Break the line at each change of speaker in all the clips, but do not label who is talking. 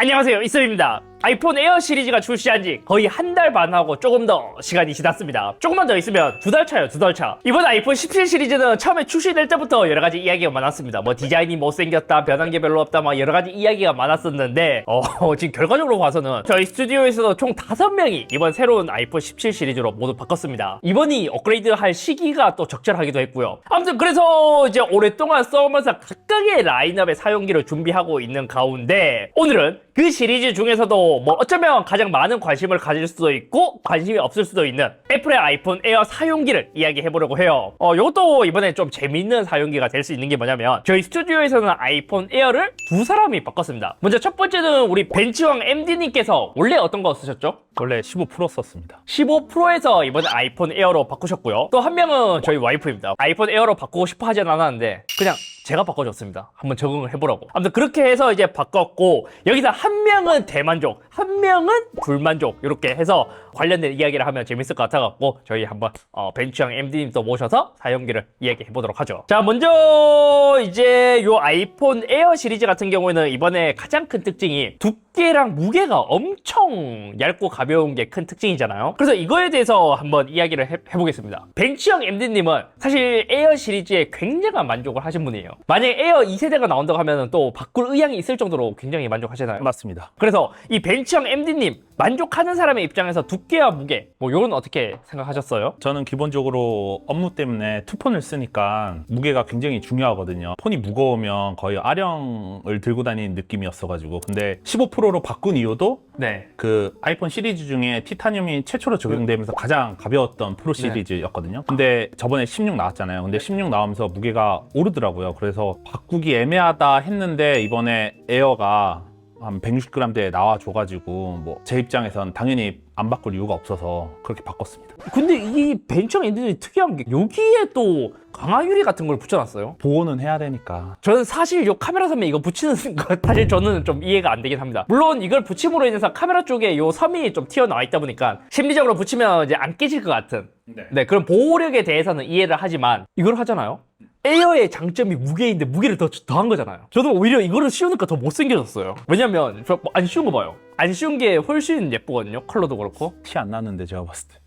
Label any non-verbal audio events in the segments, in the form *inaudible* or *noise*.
안녕하세요 이슬입니다. 아이폰 에어 시리즈가 출시한 지 거의 한달 반하고 조금 더 시간이 지났습니다. 조금만 더 있으면 두 달 차요 두 달 차. 이번 아이폰 17 시리즈는 처음에 출시될 때부터 여러 가지 이야기가 많았습니다. 뭐 디자인이 못생겼다 변한 게 별로 없다 막 여러 가지 이야기가 많았었는데 어 *laughs* 지금 결과적으로 봐서는 저희 스튜디오에서도 총 다섯 명이 이번 새로운 아이폰 17 시리즈로 모두 바꿨습니다. 이번이 업그레이드 할 시기가 또 적절하기도 했고요. 아무튼 그래서 이제 오랫동안 써오면서 각각의 라인업의 사용기를 준비하고 있는 가운데 오늘은 그 시리즈 중에서도 뭐 어쩌면 가장 많은 관심을 가질 수도 있고 관심이 없을 수도 있는 애플의 아이폰 에어 사용기를 이야기해 보려고 해요. 어, 이것도 이번에 좀 재밌는 사용기가 될 수 있는 게 뭐냐면 저희 스튜디오에서는 아이폰 에어를 두 사람이 바꿨습니다. 먼저 첫 번째는 우리 벤치왕 MD님께서 원래 어떤 거 쓰셨죠?
원래 15 프로 썼습니다.
15 프로에서 이번에 아이폰 에어로 바꾸셨고요. 또 한 명은 저희 와이프입니다. 아이폰 에어로 바꾸고 싶어 하진 않았는데 그냥 제가 바꿔줬습니다. 한번 적응을 해보라고. 아무튼 그렇게 해서 이제 바꿨고 여기서 한 명은 대만족, 한 명은 불만족 이렇게 해서 관련된 이야기를 하면 재밌을 것 같아갖고 저희 한번 어, 벤치형 MD님도 모셔서 사용기를 이야기해 보도록 하죠. 자 먼저 이제 요 아이폰 에어 시리즈 같은 경우에는 이번에 가장 큰 특징이 두께랑 무게가 엄청 얇고 가벼운 게 큰 특징이잖아요. 그래서 이거에 대해서 한번 이야기를 해, 해보겠습니다. 벤치형 MD님은 사실 에어 시리즈에 굉장한 만족을 하신 분이에요. 만약에 에어 2세대가 나온다고 하면 또 바꿀 의향이 있을 정도로 굉장히 만족하시나요?
맞습니다.
그래서 이 벤치형 MD님 만족하는 사람의 입장에서 두께와 무게 뭐 요건 어떻게 생각하셨어요?
저는 기본적으로 업무 때문에 투폰을 쓰니까 무게가 굉장히 중요하거든요. 폰이 무거우면 거의 아령을 들고 다니는 느낌이었어가지고 근데 15 프로로 바꾼 이유도
네.
그 아이폰 시리즈 중에 티타늄이 최초로 적용되면서 가장 가벼웠던 프로 시리즈였거든요. 근데 저번에 16 나왔잖아요. 근데 16 나오면서 무게가 오르더라고요. 그래서 바꾸기 애매하다 했는데 이번에 에어가 한 160g대에 나와줘가지고 뭐 제 입장에선 당연히 안 바꿀 이유가 없어서 그렇게 바꿨습니다.
근데 이 벤치형 MD님이 특이한 게 여기에 또 강화 유리 같은 걸 붙여놨어요.
보호는 해야 되니까
저는 사실 이 카메라 섬에 이거 붙이는 *laughs* 거 사실 저는 좀 이해가 안 되긴 합니다. 물론 이걸 붙임으로 인해서 카메라 쪽에 이 섬이 좀 튀어나와 있다 보니까 심리적으로 붙이면 이제 안 깨질 것 같은 네, 그런 보호력에 대해서는 이해를 하지만 이걸 하잖아요. 에어의 장점이 무게인데 무게를 더 더한 거잖아요. 저도 오히려 이거를 씌우니까 더 못생겨졌어요. 왜냐면 저안 씌운 거 봐요. 안 씌운 게 훨씬 예쁘거든요. 컬러도 그렇고.
티 안 나는데 제가 봤을 때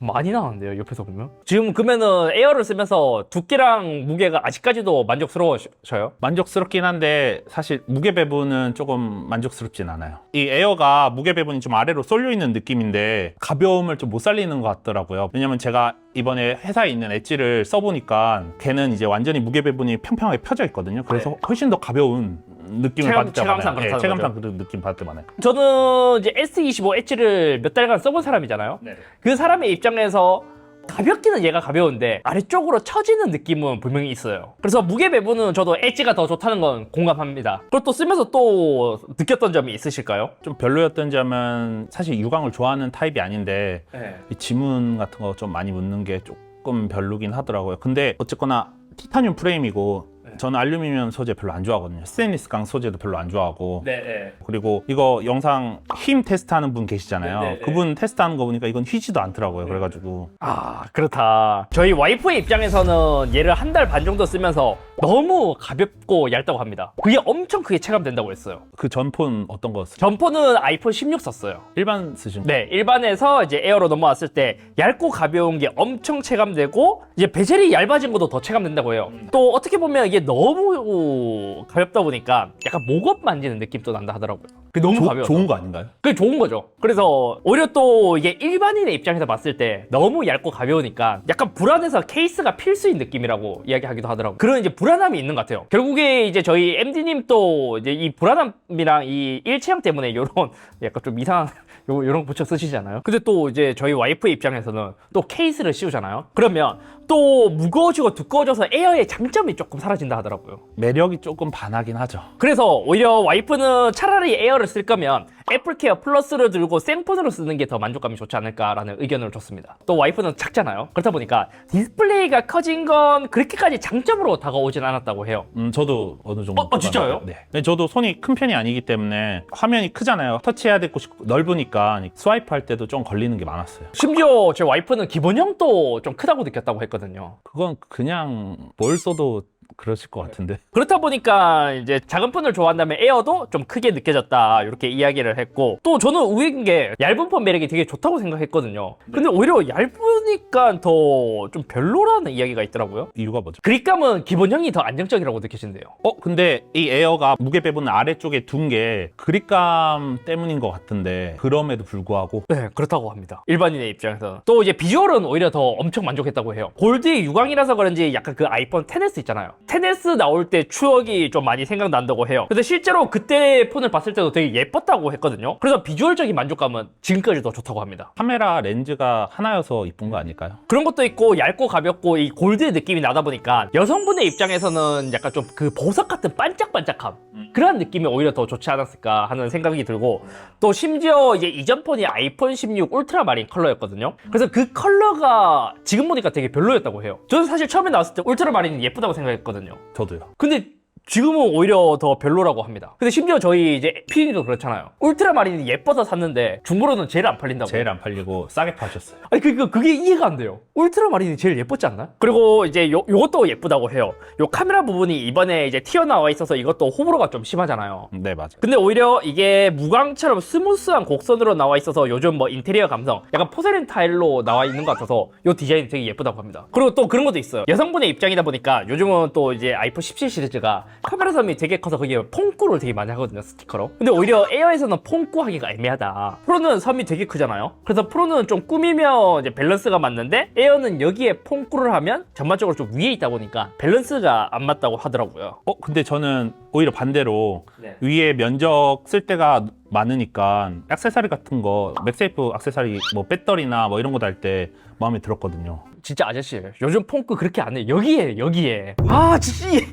많이 나왔는데요 옆에서 보면 지금 그러면은 에어를 쓰면서 두께랑 무게가 아직까지도 만족스러워져요?
만족스럽긴 한데 사실 무게 배분은 조금 만족스럽진 않아요. 이 에어가 무게 배분이 좀 아래로 쏠려 있는 느낌인데 가벼움을 좀 못 살리는 것 같더라고요. 왜냐면 제가 이번에 회사에 있는 엣지를 써보니까 걔는 이제 완전히 무게 배분이 평평하게 펴져 있거든요. 그래서 훨씬 더 가벼운 느낌을
체감-
받을 때가
체감상
많아요. 예,
그렇다는
체감상 그런 느낌 받을 때 많아요.
저는 이제 S25 엣지를 몇 달간 써본 사람이잖아요 그 사람의 입장에서 가볍기는 얘가 가벼운데 아래쪽으로 처지는 느낌은 분명히 있어요 그래서 무게 배분은 저도 엣지가 더 좋다는 건 공감합니다 또 쓰면서 또 느꼈던 점이 있으실까요?
좀 별로였던 점은 사실 유광을 좋아하는 타입이 아닌데
네.
이 지문 같은 거 좀 많이 묻는 게 조금 별로긴 하더라고요. 근데 어쨌거나 티타늄 프레임이고 저는 알루미늄 소재 별로 안 좋아하거든요. 스테인리스 강 소재도 별로 안 좋아하고
네, 네.
그리고 이거 영상 힘 테스트하는 분 계시잖아요.
네, 네, 네.
그분 테스트하는 거 보니까 이건 휘지도 않더라고요. 그래가지고
아 그렇다 저희 와이프의 입장에서는 얘를 한 달 반 정도 쓰면서 너무 가볍고 얇다고 합니다 그게 엄청 크게 체감된다고 했어요
그 전폰 어떤 거 쓰?
전폰은 아이폰 16 썼어요
일반 쓰신 거?
네, 일반에서 이제 에어로 넘어왔을 때 얇고 가벼운 게 엄청 체감되고 이제 베젤이 얇아진 것도 더 체감된다고 해요. 또 어떻게 보면 이게 너무 가볍다 보니까 약간 목업 만지는 느낌도 난다 하더라고요. 너무
조-
가벼워서.
좋은 거 아닌가요?
그게 좋은 거죠. 그래서 오히려 또 이게 일반인의 입장에서 봤을 때 너무 얇고 가벼우니까 약간 불안해서 케이스가 필수인 느낌이라고 이야기하기도 하더라고요. 그런 이제 불안함이 있는 것 같아요. 결국에 이제 저희 MD님 또 이제 이 불안함이랑 이 일체형 때문에 이런 *laughs* 약간 좀 이상한 *laughs* 요, 요런 거 붙여 쓰시잖아요. 근데 또 이제 저희 와이프의 입장에서는 또 케이스를 씌우잖아요. 그러면 또 무거워지고 두꺼워져서 에어의 장점이 조금 사라진다 하더라고요.
매력이 조금 반하긴 하죠.
그래서 오히려 와이프는 차라리 에어를 쓸 거면 애플케어 플러스를 들고 생폰으로 쓰는 게 더 만족감이 좋지 않을까라는 의견을 줬습니다. 또 와이프는 작잖아요. 그렇다 보니까 디스플레이가 커진 건 그렇게까지 장점으로 다가오진 않았다고 해요.
음, 저도 어느 정도.
어, 어, 진짜요?
네. 근데 저도 손이 큰 편이 아니기 때문에 화면이 크잖아요. 터치해야 되고 싶고 넓으니까 스와이프 할 때도 좀 걸리는 게 많았어요.
심지어 제 와이프는 기본형도 좀 크다고 느꼈다고 했거든요.
그건 그냥 뭘 써도 그러실 것 같은데. *laughs*
그렇다 보니까 이제 작은 폰을 좋아한다면 에어도 좀 크게 느껴졌다 이렇게 이야기를 했고 또 저는 의외인 게 얇은 폰 매력이 되게 좋다고 생각했거든요. 근데 오히려 얇으니까 더 좀 별로라는 이야기가 있더라고요.
이유가 뭐죠?
그립감은 기본형이 더 안정적이라고 느껴진대요.
어, 근데 이 에어가 무게 배분 아래쪽에 둔 게 그립감 때문인 것 같은데 그럼에도 불구하고
네, 그렇다고 합니다. 일반인의 입장에서는. 또 이제 비주얼은 오히려 더 엄청 만족했다고 해요. 골드의 유광이라서 그런지 약간 그 아이폰 10s 있잖아요. 10s 나올 때 추억이 좀 많이 생각난다고 해요. 근데 실제로 그때 폰을 봤을 때도 되게 예뻤다고 했거든요. 그래서 비주얼적인 만족감은 지금까지도 좋다고 합니다.
카메라 렌즈가 하나여서 이쁜 거 아닐까요?
그런 것도 있고 얇고 가볍고 이 골드의 느낌이 나다 보니까 여성분의 입장에서는 약간 좀 그 보석 같은 반짝반짝함 그런 느낌이 오히려 더 좋지 않았을까 하는 생각이 들고 또 심지어 이제 이전 폰이 아이폰 16 울트라 마린 컬러였거든요. 그래서 그 컬러가 지금 보니까 되게 별로였다고 해요. 저는 사실 처음에 나왔을 때 울트라 마린이 예쁘다고 생각했거든요.
저도요.
근데 지금은 오히려 더 별로라고 합니다. 근데 심지어 저희 이제 피디도 그렇잖아요. 울트라 마린이 예뻐서 샀는데 중고로는 제일 안 팔린다고.
제일 안 팔리고 싸게 파셨어요.
아니 그, 그, 게 이해가 안 돼요. 울트라 마린이 제일 예뻤지 않나? 그리고 이제 요, 요것도 예쁘다고 해요. 요 카메라 부분이 이번에 이제 튀어나와 있어서 이것도 호불호가 좀 심하잖아요.
네, 맞아요.
근데 오히려 이게 무광처럼 스무스한 곡선으로 나와 있어서 요즘 뭐 인테리어 감성 약간 포세린 타일로 나와 있는 것 같아서 요 디자인이 되게 예쁘다고 합니다. 그리고 또 그런 것도 있어요. 여성분의 입장이다 보니까 요즘은 또 이제 아이폰 17 시리즈가 카메라 섬이 되게 커서 거기에 폰꾸를 되게 많이 하거든요 스티커로. 근데 오히려 에어에서는 폰꾸 하기가 애매하다. 프로는 섬이 되게 크잖아요. 그래서 프로는 좀 꾸미면 이제 밸런스가 맞는데 에어는 여기에 폰꾸를 하면 전반적으로 좀 위에 있다 보니까 밸런스가 안 맞다고 하더라고요.
어, 근데 저는 오히려 반대로
네.
위에 면적 쓸 때가 많으니까 액세서리 같은 거 맥세이프 액세서리 뭐 배터리나 뭐 이런 거 달 때 마음에 들었거든요.
진짜 아저씨예요. 요즘 폰크 그렇게 안 해. 여기에 여기에. 아 진짜 이,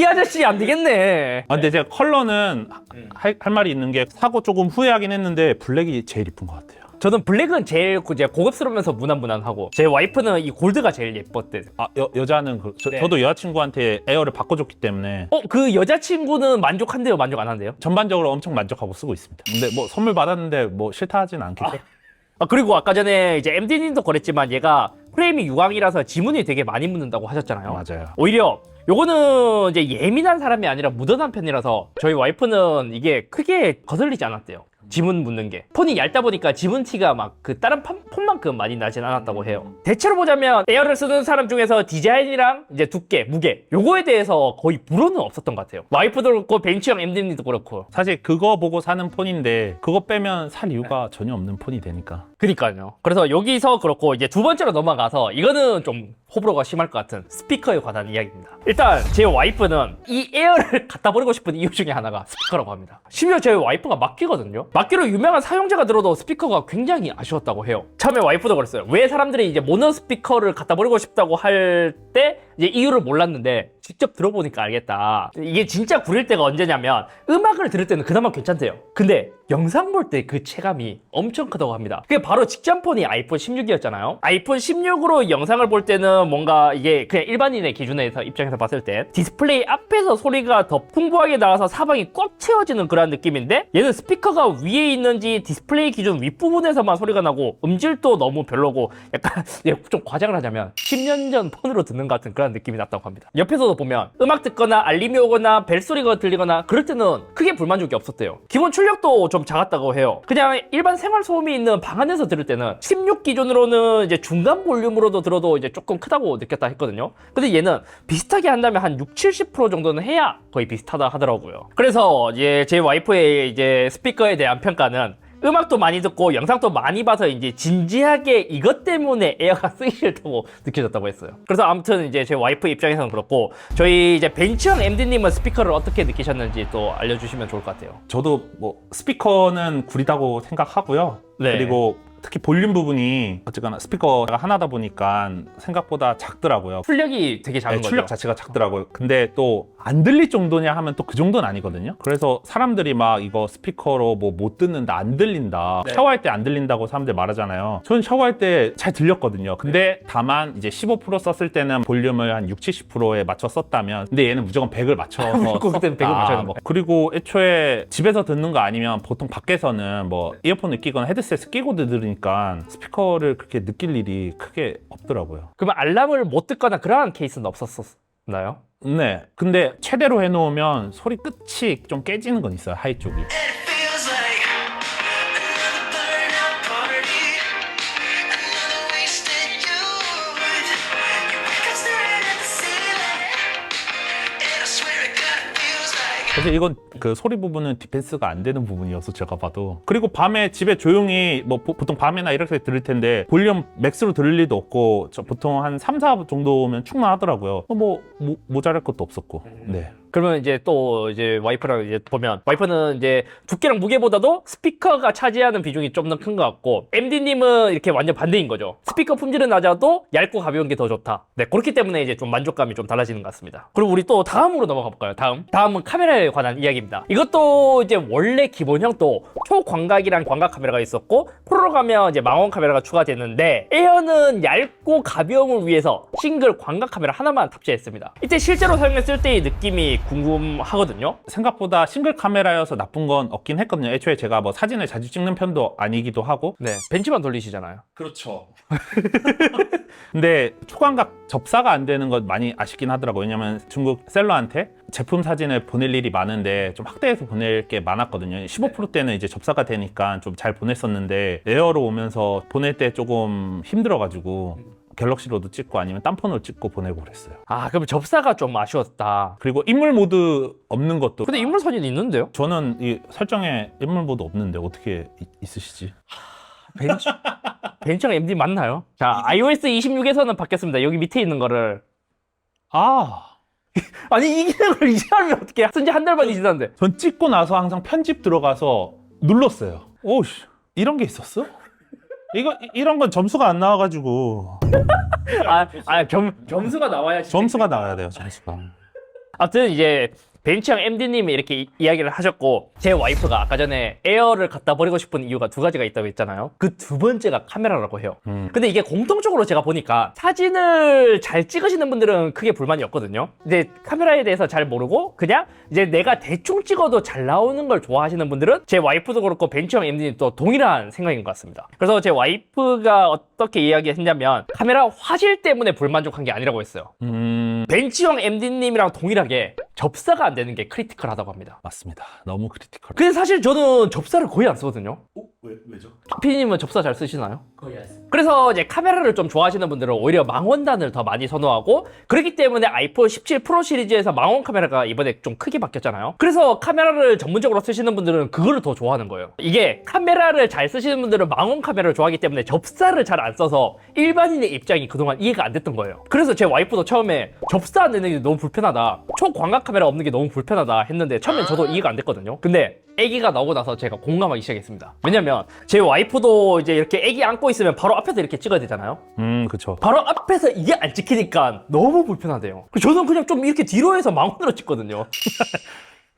이 아저씨 안 되겠네.
아, 근데 제가 컬러는 할, 할 말이 있는 게 사고 조금 후회하긴 했는데 블랙이 제일 이쁜 것 같아요.
저는 블랙은 제일 그 이제 고급스러우면서 무난무난하고 제 와이프는 이 골드가 제일 예뻤대.
아 여, 여자는 그, 저,
네.
저도 여자친구한테 에어를 바꿔줬기 때문에
어 그 여자친구는 만족한대요, 만족 안 한대요?
전반적으로 엄청 만족하고 쓰고 있습니다. 근데 뭐 선물 받았는데 뭐 싫다 하진 않겠죠?
아 그리고 아까 전에 이제 MD님도 그랬지만 얘가 프레임이 유광이라서 지문이 되게 많이 묻는다고 하셨잖아요.
맞아요.
오히려 요거는 이제 예민한 사람이 아니라 무던한 편이라서 저희 와이프는 이게 크게 거슬리지 않았대요. 지문 묻는 게 폰이 얇다 보니까 지문 티가 막 그 다른 폰- 폰만큼 많이 나진 않았다고 해요. 대체로 보자면 에어를 쓰는 사람 중에서 디자인이랑 이제 두께, 무게 요거에 대해서 거의 불호는 없었던 것 같아요. 와이프도 그렇고 벤치형 MD님도 그렇고.
사실 그거 보고 사는 폰인데 그거 빼면 살 이유가 전혀 없는 폰이 되니까.
그니까요. 그래서 여기서 그렇고 이제 두 번째로 넘어가서 이거는 좀 호불호가 심할 것 같은 스피커에 관한 이야기입니다. 일단 제 와이프는 이 에어를 *laughs* 갖다 버리고 싶은 이유 중에 하나가 스피커라고 합니다. 심지어 제 와이프가 막귀거든요. 막귀로 유명한 사용자가 들어도 스피커가 굉장히 아쉬웠다고 해요. 처음에 와이프도 그랬어요. 왜 사람들이 이제 모노 스피커를 갖다 버리고 싶다고 할 때 이제 이유를 몰랐는데 직접 들어보니까 알겠다. 이게 진짜 구릴 때가 언제냐면 음악을 들을 때는 그나마 괜찮대요. 근데 영상 볼 때 그 체감이 엄청 크다고 합니다. 그게 바로 직전 폰이 아이폰 16이었잖아요. 아이폰 16으로 영상을 볼 때는 뭔가 이게 그냥 일반인의 기준에서 입장에서 봤을 때 디스플레이 앞에서 소리가 더 풍부하게 나와서 사방이 꽉 채워지는 그런 느낌인데 얘는 스피커가 위에 있는지 디스플레이 기준 윗부분에서만 소리가 나고 음질도 너무 별로고 약간 *laughs* 예, 좀 과장을 하자면 10년 전 폰으로 듣는 것 같은 그런 느낌이 났다고 합니다. 옆에서도 보면 음악 듣거나 알림이 오거나 벨소리가 들리거나 그럴 때는 크게 불만족이 없었대요. 기본 출력도 좀 작았다고 해요. 그냥 일반 생활 소음이 있는 방 안에서 들을 때는 16 기준으로는 이제 중간 볼륨으로도 들어도 이제 조금 크다고 느꼈다 했거든요. 근데 얘는 비슷하게 한다면 한 6, 70% 정도는 해야 거의 비슷하다 하더라고요. 그래서 이제 제 와이프의 이제 스피커에 대한 평가는 음악도 많이 듣고 영상도 많이 봐서 이제 진지하게 이것 때문에 에어가 *laughs* 쓰기 싫다고 느껴졌다고 했어요. 그래서 아무튼 이제 제 와이프 입장에서는 그렇고 저희 이제 벤치형 MD님은 스피커를 어떻게 느끼셨는지 또 알려주시면 좋을 것 같아요.
저도 뭐 스피커는 구리다고 생각하고요.
네.
그리고 특히 볼륨 부분이 어쨌거나 스피커가 하나다 보니까 생각보다 작더라고요.
출력이 되게 작은
네,
거죠.
출력 자체가 작더라고요. 근데 또 안 들릴 정도냐 하면 또 그 정도는 아니거든요. 그래서 사람들이 막 이거 스피커로 뭐 못 듣는다, 안 들린다,
네.
샤워할 때 안 들린다고 사람들 말하잖아요. 저는 샤워할 때 잘 들렸거든요. 근데 다만 이제 15% 썼을 때는 볼륨을 한 60, 70%에 맞춰 썼다면 근데 얘는 무조건 100을 맞춰서 *laughs*
그때는 100을 맞춰야 되는 거.
그리고 애초에 집에서 듣는 거 아니면 보통 밖에서는 뭐 이어폰을 끼거나 헤드셋을 끼고 들으니 까 스피커를 그렇게 느낄 일이 크게 없더라고요.
그러면 알람을 못 듣거나 그러한 케이스는 없었었나요?
네. 근데 최대로 해놓으면 소리 끝이 좀 깨지는 건 있어요. 하이 쪽이. 사실 이건 그 소리 부분은 디펜스가 안 되는 부분이어서 제가 봐도. 그리고 밤에 집에 조용히 뭐 보, 통 밤에나 이렇게 들을 텐데 볼륨 맥스로 들을 리도 없고 저 보통 한 3, 4 정도면 충분하더라고요. 어, 뭐 모, 모자랄 것도 없었고. 네.
그러면 이제 또 이제 와이프랑 이제 보면 와이프는 이제 두께랑 무게보다도 스피커가 차지하는 비중이 좀 더 큰 것 같고 MD님은 이렇게 완전 반대인 거죠. 스피커 품질은 낮아도 얇고 가벼운 게 더 좋다. 네 그렇기 때문에 이제 좀 만족감이 좀 달라지는 것 같습니다. 그리고 우리 또 다음으로 넘어가 볼까요? 다음 다음은 카메라에 관한 이야기입니다. 이것도 이제 원래 기본형 또 초광각이랑 광각 카메라가 있었고 프로로 가면 이제 망원 카메라가 추가됐는데 에어는 얇고 가벼움을 위해서 싱글 광각 카메라 하나만 탑재했습니다. 이때 실제로 사용했을 때의 느낌이 궁금하거든요.
생각보다 싱글 카메라여서 나쁜 건 없긴 했거든요. 애초에 제가 뭐 사진을 자주 찍는 편도 아니기도 하고.
네, 벤치만 돌리시잖아요.
그렇죠. *laughs* 근데 초광각 접사가 안 되는 건 많이 아쉽긴 하더라고요. 왜냐면 중국 셀러한테 제품 사진을 보낼 일이 많은데 좀 확대해서 보낼 게 많았거든요. 15% 때는 이제 접사가 되니까 좀 잘 보냈었는데 에어로 오면서 보낼 때 조금 힘들어가지고 갤럭시로도 찍고 아니면 딴 폰으로 찍고 보내고 그랬어요.
아, 그럼 접사가 좀 아쉬웠다.
그리고 인물 모드 없는 것도
근데 인물 사진 있는데요?
저는 이 설정에 인물 모드 없는데 어떻게 이- 있으시지?
벤치 *laughs* 벤치랑 MD 맞나요? 자, iOS 26에서는 바뀌었습니다. 여기 밑에 있는 거를
아, *laughs*
아니 이 기능을 이제 하면 어떻게? 쓴지 한 달 반이 지났는데.
전 찍고 나서 항상 편집 들어가서 눌렀어요. 오씨, 이런 게 있었어? 이거 이- 이런 건 점수가 안 나와가지고
아, 아 점, 점수가 나와야지.
점수가 나와야 돼요. 점수가.
아무튼 이제 벤치형 MD님이 이렇게 이- 이야기를 하셨고 제 와이프가 아까 전에 에어를 갖다 버리고 싶은 이유가 두 가지가 있다고 했잖아요. 그 두 번째가 카메라라고 해요.
음.
근데 이게 공통적으로 제가 보니까 사진을 잘 찍으시는 분들은 크게 불만이 없거든요. 근데 카메라에 대해서 잘 모르고 그냥 이제 내가 대충 찍어도 잘 나오는 걸 좋아하시는 분들은 제 와이프도 그렇고 벤치형 MD님도 동일한 생각인 것 같습니다. 그래서 제 와이프가 어떻게 이야기했냐면 카메라 화질 때문에 불만족한 게 아니라고 했어요.
음,
벤치형 MD님이랑 동일하게 접사가 안 되는 게 크리티컬하다고 합니다.
맞습니다. 너무 크리티컬.
근데 사실 저는 접사를 거의 안 쓰거든요.
왜 왜죠?
피디님은 접사 잘 쓰시나요?
거의 안 씁니다.
그래서 이제 카메라를 좀 좋아하시는 분들은 오히려 망원단을 더 많이 선호하고 그렇기 때문에 아이폰 17 프로 시리즈에서 망원 카메라가 이번에 좀 크게 바뀌었잖아요. 그래서 카메라를 전문적으로 쓰시는 분들은 그거를 더 좋아하는 거예요. 이게 카메라를 잘 쓰시는 분들은 망원 카메라를 좋아하기 때문에 접사를 잘 안 써서 일반인의 입장이 그동안 이해가 안 됐던 거예요. 그래서 제 와이프도 처음에 접사 안 되는 게 너무 불편하다. 초광각 카메라 없는 게 너무 불편하다 했는데 처음엔 저도 이해가 안 됐거든요. 근데 아기가 나오고 나서 제가 공감하기 시작했습니다. 왜냐면 제 와이프도 이제 이렇게 아기 안고 있으면 바로 앞에서 이렇게 찍어야 되잖아요.
음, 그쵸.
바로 앞에서 이게 안 찍히니까 너무 불편하대요. 그래서 저는 그냥 좀 이렇게 뒤로 해서 망원으로 찍거든요.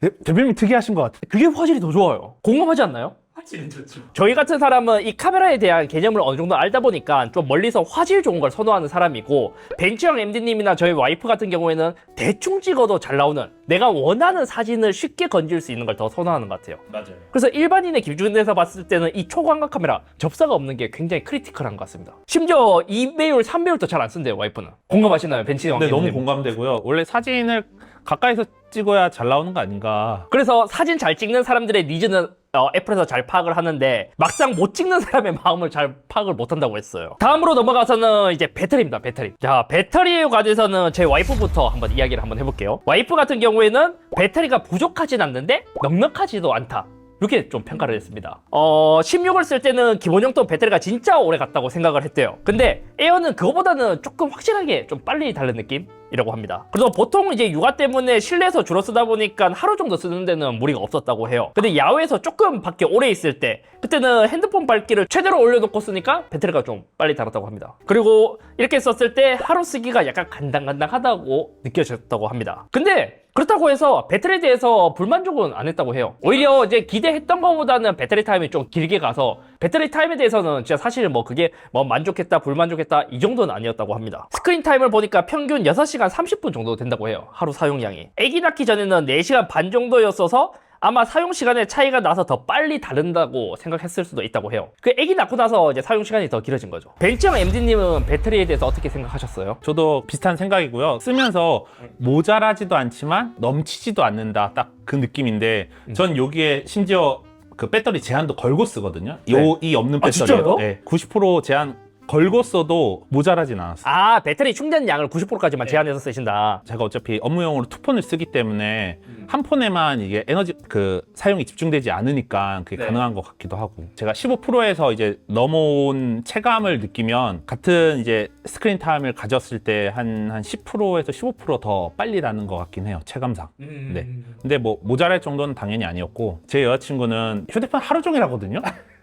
대, *laughs* 대표님 특이하신 것 같아요.
그게 화질이 더 좋아요. 공감하지 않나요?
화질은 좋죠.
저희 같은 사람은 이 카메라에 대한 개념을 어느 정도 알다 보니까 좀 멀리서 화질 좋은 걸 선호하는 사람이고 벤치형 MD님이나 저희 와이프 같은 경우에는 대충 찍어도 잘 나오는 내가 원하는 사진을 쉽게 건질 수 있는 걸 더 선호하는 것 같아요.
맞아요.
그래서 일반인의 기준에서 봤을 때는 이 초광각 카메라 접사가 없는 게 굉장히 크리티컬한 것 같습니다. 심지어 2배율, 3배율도 잘 안 쓴대요, 와이프는. 공감하시나요, 벤치형
근데 너무
MD님?
공감되고요. 원래 사진을 가까이서 찍어야 잘 나오는 거 아닌가.
그래서 사진 잘 찍는 사람들의 니즈는 어, 애플에서 잘 파악을 하는데 막상 못 찍는 사람의 *laughs* 마음을 잘 파악을 못 한다고 했어요. 다음으로 넘어가서는 이제 배터리입니다. 배터리. 자, 배터리에 관해서는 제 와이프부터 한번 이야기를 한번 해볼게요. 와이프 같은 경우에는 배터리가 부족하진 않는데 넉넉하지도 않다. 이렇게 좀 평가를 했습니다. 어, 16을 쓸 때는 기본용도 배터리가 진짜 오래 갔다고 생각을 했대요. 근데 에어는 그거보다는 조금 확실하게 좀 빨리 닳는 느낌? 이라고 합니다. 그래서 보통 이제 육아 때문에 실내에서 주로 쓰다 보니까 하루 정도 쓰는 데는 무리가 없었다고 해요. 근데 야외에서 조금 밖에 오래 있을 때 그때는 핸드폰 밝기를 최대로 올려놓고 쓰니까 배터리가 좀 빨리 닳았다고 합니다. 그리고 이렇게 썼을 때 하루 쓰기가 약간 간당간당하다고 느껴졌다고 합니다. 근데 그렇다고 해서 배터리에 대해서 불만족은 안 했다고 해요. 오히려 이제 기대했던 것보다는 배터리 타임이 좀 길게 가서 배터리 타임에 대해서는 진짜 사실 뭐 그게 뭐 만족했다, 불만족했다 이 정도는 아니었다고 합니다. 스크린 타임을 보니까 평균 6시간 30분 정도 된다고 해요. 하루 사용량이. 아기 낳기 전에는 4시간 반 정도였어서 아마 사용 시간에 차이가 나서 더 빨리 다른다고 생각했을 수도 있다고 해요. 그 아기 낳고 나서 이제 사용 시간이 더 길어진 거죠. 벤치형 MD님은 배터리에 대해서 어떻게 생각하셨어요?
저도 비슷한 생각이고요. 쓰면서 모자라지도 않지만 넘치지도 않는다. 딱 그 느낌인데 전 여기에 심지어 그 배터리 제한도 걸고 쓰거든요. 요,
네.
이 없는
아,
배터리에도
진짜요?
네, 90% 제한 걸고 써도 모자라진 않았어요.
아, 배터리 충전 양을 90%까지만 제한해서 쓰신다.
제가 어차피 업무용으로 투 폰을 쓰기 때문에 한 폰에만 이게 에너지 그 사용이 집중되지 않으니까 그게
네.
가능한 것 같기도 하고 제가 15%에서 이제 넘어온 체감을 느끼면 같은 이제 스크린 타임을 가졌을 때 한 한 10%에서 15%더 빨리 나는 것 같긴 해요 체감상. 네. 근데 뭐 모자랄 정도는 당연히 아니었고 제 여자친구는 휴대폰 하루 종일 하거든요. *laughs*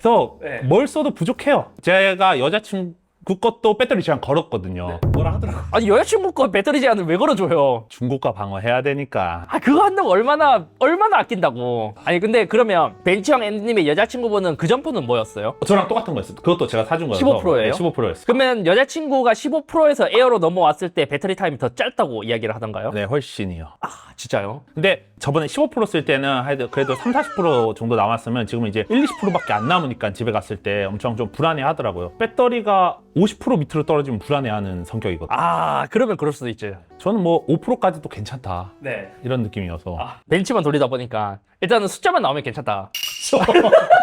그래서
네.
뭘 써도 부족해요. 제가 여자친구 것도 배터리 제한 걸었거든요. 뭐라 하더라고.
아니 여자친구 거 배터리 제한을 왜 걸어줘요?
중고가 방어해야 되니까.
아 그거 한다고 얼마나 얼마나 아낀다고. 아니 근데 그러면 벤치형 MD님의 여자친구분은 그전 폰은 뭐였어요?
저랑 똑같은 거였어요. 그것도 제가 사준 거여서
15% 예요?
네, 15%였어요.
그러면 여자친구가 15%에서 에어로 넘어왔을 때 배터리 타임이 더 짧다고 이야기를 하던가요?
네, 훨씬이요.
아 진짜요?
근데 저번에 15%쓸 때는 하여튼 그래도 3, 40% 정도 남았으면 지금 이제 1, 20%밖에 안 남으니까 집에 갔을 때 엄청 좀 불안해 하더라고요. 배터리가 50% 밑으로 떨어지면 불안해하는 성격 이거든요.
아 그러면 그럴 수도 있죠.
저는 뭐 5%까지도 괜찮다.
네.
이런 느낌이어서.
아, 벤치만 돌리다 보니까 일단은 숫자만 나오면 괜찮다. *laughs* *laughs*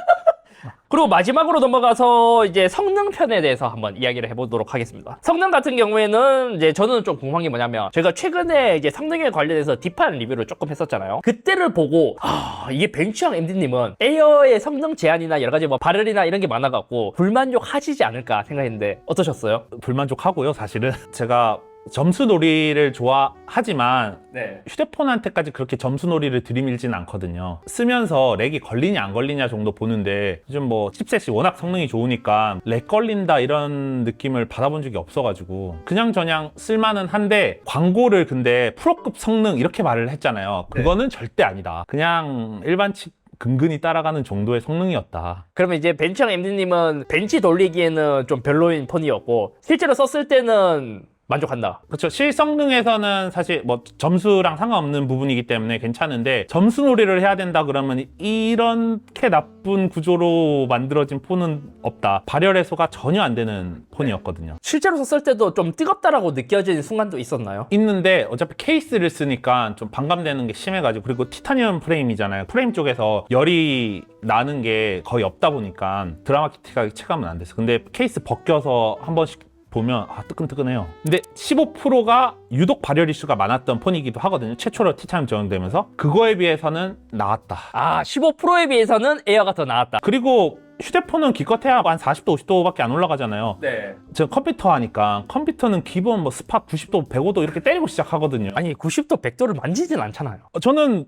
그리고 마지막으로 넘어가서 이제 성능 편에 대해서 한번 이야기를 해보도록 하겠습니다. 성능 같은 경우에는 이제 저는 좀 궁금한 게 뭐냐면 제가 최근에 이제 성능에 관련해서 딥한 리뷰를 조금 했었잖아요. 그때를 보고 아 이게 벤치형 MD님은 에어의 성능 제한이나 여러 가지 뭐 발열이나 이런 게 많아갖고 불만족하시지 않을까 생각했는데 어떠셨어요?
불만족하고요, 사실은. *laughs* 제가 점수 놀이를 좋아하지만
네.
휴대폰한테까지 그렇게 점수놀이를 들이밀지는 않거든요. 쓰면서 렉이 걸리냐 안 걸리냐 정도 보는데 요즘 뭐 칩셋이 워낙 성능이 좋으니까 렉 걸린다 이런 느낌을 받아본 적이 없어가지고 그냥 저냥 쓸만은 한데 광고를 근데 프로급 성능 이렇게 말을 했잖아요. 그거는 절대 아니다. 그냥 일반 칩 근근히 따라가는 정도의 성능이었다.
그러면 이제 벤치형 MD님은 벤치 돌리기에는 좀 별로인 폰이었고 실제로 썼을 때는 만족한다.
그렇죠. 실성능에서는 사실 뭐 점수랑 상관없는 부분이기 때문에 괜찮은데 점수 놀이를 해야 된다 그러면 이렇게 나쁜 구조로 만들어진 폰은 없다. 발열 해소가 전혀 안 되는 폰이었거든요.
실제로 썼을 때도 좀 뜨겁다라고 느껴지는 순간도 있었나요?
있는데 어차피 케이스를 쓰니까 좀 반감되는 게 심해가지고 그리고 티타늄 프레임이잖아요. 프레임 쪽에서 열이 나는 게 거의 없다 보니까 드라마틱하게 체감은 안 됐어. 근데 케이스 벗겨서 한 번씩 보면 아 뜨끈뜨끈해요. 근데 15%가 유독 발열 이슈가 많았던 폰이기도 하거든요. 최초로 티타늄 적용되면서 그거에 비해서는 나았다.
아, 15%에 비해서는 에어가 더 나았다.
그리고 휴대폰은 기껏해야 한 40도, 50도밖에 안 올라가잖아요.
네.
제가 컴퓨터 하니까 컴퓨터는 기본 뭐 스팟 90도, 105도 이렇게 때리고 시작하거든요.
아니, 90도, 100도를 만지진 않잖아요.
어, 저는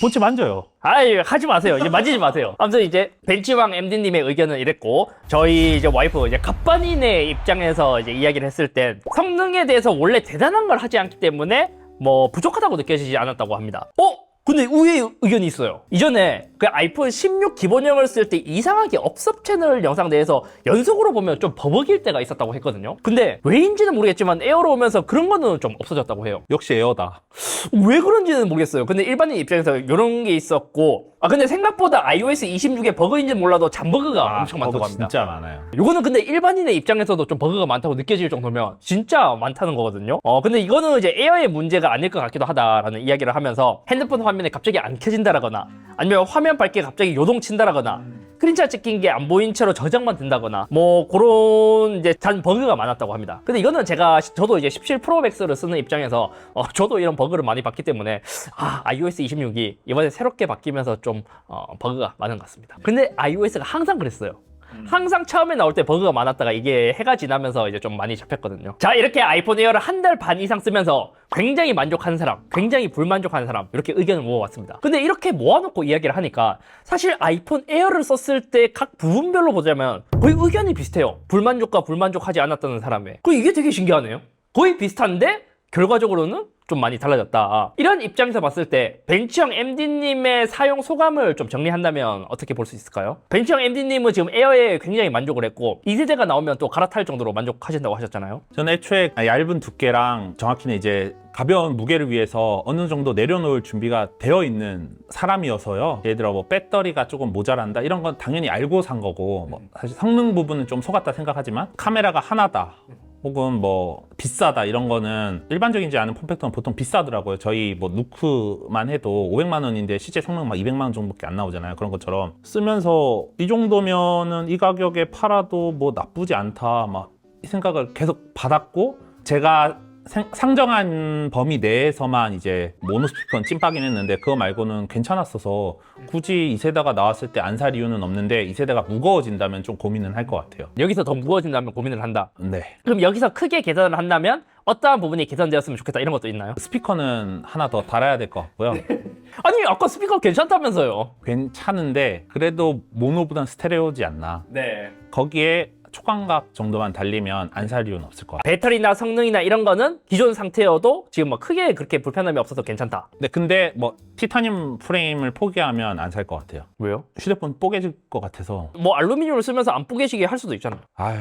본체 만져요.
아이, 하지 마세요. 이제 만지지 마세요. 아무튼 이제 벤치왕 MD님의 의견은 이랬고, 저희 이제 와이프, 이제 갑반인의 입장에서 이제 이야기를 했을 땐 성능에 대해서 원래 대단한 걸 하지 않기 때문에 뭐 부족하다고 느껴지지 않았다고 합니다. 어? 근데 의외의 의견이 있어요. 이전에 그 아이폰 16 기본형을 쓸 때 이상하게 업섭 채널 영상 내에서 연속으로 보면 좀 버벅일 때가 있었다고 했거든요. 근데 왜인지는 모르겠지만 에어로 오면서 그런 거는 좀 없어졌다고 해요.
역시 에어다.
왜 그런지는 모르겠어요. 근데 일반인 입장에서 이런 게 있었고, 아 근데 생각보다 iOS 26에 버그인지 는 몰라도 잠버그가 엄청 많다고 합니다.
진짜 많아요.
이거는 근데 일반인의 입장에서도 좀 버그가 많다고 느껴질 정도면 진짜 많다는 거거든요. 어 근데 이거는 이제 에어의 문제가 아닐 것 같기도 하다라는 이야기를 하면서 핸드폰 화면 에 갑자기 안 켜진다라거나 아니면 화면 밝기가 갑자기 요동친다라거나 스크린샷 찍힌 게 안 보인 채로 저장만 된다거나 뭐 그런 이제 잔 버그가 많았다고 합니다. 근데 이거는 제가 시- 저도 이제 17 프로 맥스를 쓰는 입장에서 어, 저도 이런 버그를 많이 봤기 때문에 아 iOS 26이 이번에 새롭게 바뀌면서 좀 어, 버그가 많은 것 같습니다. 근데 iOS가 항상 그랬어요. 항상 처음에 나올 때 버그가 많았다가 이게 해가 지나면서 이제 좀 많이 잡혔거든요. 자, 이렇게 아이폰 에어를 한 달 반 이상 쓰면서 굉장히 만족하는 사람, 굉장히 불만족하는 사람 이렇게 의견을 모아왔습니다. 근데 이렇게 모아놓고 이야기를 하니까 사실 아이폰 에어를 썼을 때 각 부분별로 보자면 거의 의견이 비슷해요. 불만족과 불만족하지 않았다는 사람의. 그 이게 되게 신기하네요. 거의 비슷한데 결과적으로는 좀 많이 달라졌다. 이런 입장에서 봤을 때 벤치형 MD님의 사용 소감을 좀 정리한다면 어떻게 볼 수 있을까요? 벤치형 MD님은 지금 에어에 굉장히 만족을 했고 2세대가 나오면 또 갈아탈 정도로 만족하신다고 하셨잖아요.
저는 애초에 얇은 두께랑 정확히는 이제 가벼운 무게를 위해서 어느 정도 내려놓을 준비가 되어 있는 사람이어서요. 예를 들어 뭐 배터리가 조금 모자란다 이런 건 당연히 알고 산 거고 뭐 사실 성능 부분은 좀 속았다 생각하지만 카메라가 하나다. 혹은 뭐 비싸다 이런 거는 일반적이지 않은 폼팩터는 보통 비싸더라고요. 저희 뭐 누크만 해도 500만 원인데 실제 성능 막 200만 원 정도밖에 안 나오잖아요. 그런 것처럼 쓰면서 이 정도면은 이 가격에 팔아도 뭐 나쁘지 않다 막이 생각을 계속 받았고 제가 생- 상정한 범위 내에서만 이제 모노스피커는 찐빠긴 했는데 그거 말고는 괜찮았어서 굳이 2세대가 나왔을 때 안 살 이유는 없는데 2세대가 무거워진다면 좀 고민은 할 것 같아요.
여기서 더 무거워진다면 고민을 한다.
네.
그럼 여기서 크게 개선을 한다면 어떠한 부분이 개선되었으면 좋겠다 이런 것도 있나요?
스피커는 하나 더 달아야 될 것 같고요. *laughs*
아니 아까 스피커 괜찮다면서요?
괜찮은데 그래도 모노보단 스테레오지 않나.
네.
거기에 초광각 정도만 달리면 안 살 이유는 없을 것 같아요.
배터리나 성능이나 이런 거는 기존 상태여도 지금 뭐 크게 그렇게 불편함이 없어서 괜찮다.
네, 근데 뭐 티타늄 프레임을 포기하면 안 살 것 같아요.
왜요?
휴대폰 뽀개질 것 같아서.
뭐 알루미늄을 쓰면서 안 뿌개지게 할 수도 있잖아요.
아유,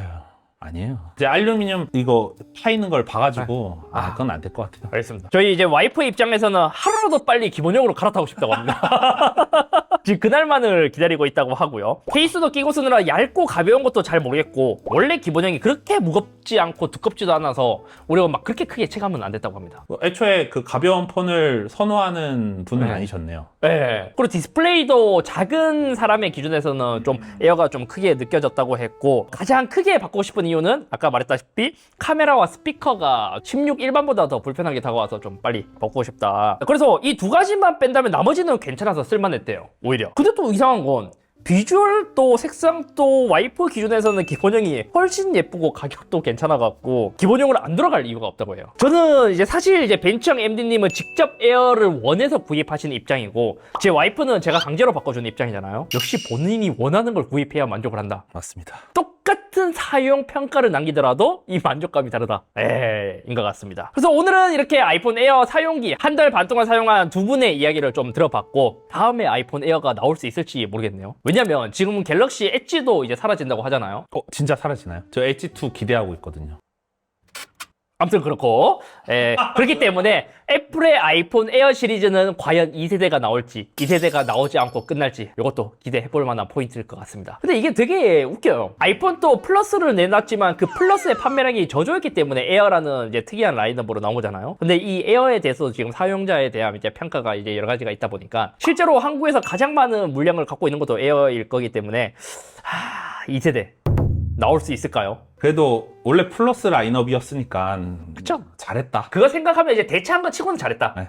아니에요. 이제 알루미늄 이거 파 있는 걸 봐가지고 아, 그건 안 될 것 같아요.
알겠습니다. 저희 이제 와이프 입장에서는 하루라도 빨리 기본형으로 갈아타고 싶다고 합니다. *laughs* 지금 그날만을 기다리고 있다고 하고요. 케이스도 끼고 쓰느라 얇고 가벼운 것도 잘 모르겠고 원래 기본형이 그렇게 무겁지 않고 두껍지도 않아서 우리가 막 그렇게 크게 체감은 안 됐다고 합니다.
뭐 애초에 그 가벼운 폰을 선호하는 분은
네.
아니셨네요.
네. 그리고 디스플레이도 작은 사람의 기준에서는 좀 에어가 좀 크게 느껴졌다고 했고 가장 크게 바꾸고 싶은 이유는 아까 말했다시피 카메라와 스피커가 16 일반보다 더 불편하게 다가와서 좀 빨리 바꾸고 싶다. 그래서 이 두 가지만 뺀다면 나머지는 괜찮아서 쓸만했대요. 오히려. 근데 또 이상한 건 비주얼도 색상도 와이프 기준에서는 기본형이 훨씬 예쁘고 가격도 괜찮아갖고 기본형으로 안 들어갈 이유가 없다고 해요. 저는 이제 사실 이제 벤츠형 MD님은 직접 에어를 원해서 구입하신 입장이고 제 와이프는 제가 강제로 바꿔주는 입장이잖아요. 역시 본인이 원하는 걸 구입해야 만족을 한다.
맞습니다.
똑같은 사용 평가를 남기더라도 이 만족감이 다르다. 에, 인 것 같습니다. 그래서 오늘은 이렇게 아이폰 에어 사용기 한 달 반 동안 사용한 두 분의 이야기를 좀 들어봤고 다음에 아이폰 에어가 나올 수 있을지 모르겠네요. 왜냐 면 지금 갤럭시 엣지도 이제 사라진다고 하잖아요.
어, 진짜 사라지나요? 저 엣지2 기대하고 있거든요.
아무튼 그렇고. 에, 그렇기 때문에 애플의 아이폰 에어 시리즈는 과연 2세대가 나올지 2세대가 나오지 않고 끝날지 이것도 기대해볼 만한 포인트일 것 같습니다. 근데 이게 되게 웃겨요. 아이폰 또 플러스를 내놨지만 그 플러스의 판매량이 저조했기 때문에 에어라는 이제 특이한 라인업으로 나온 거잖아요. 근데 이 에어에 대해서 지금 사용자에 대한 이제 평가가 이제 여러 가지가 있다 보니까 실제로 한국에서 가장 많은 물량을 갖고 있는 것도 에어일 거기 때문에 하, 2세대 나올 수 있을까요?
그래도 원래 플러스 라인업이었으니까
그쵸?
잘했다.
그거 생각하면 이제 대체한 거 치고는 잘했다.
네.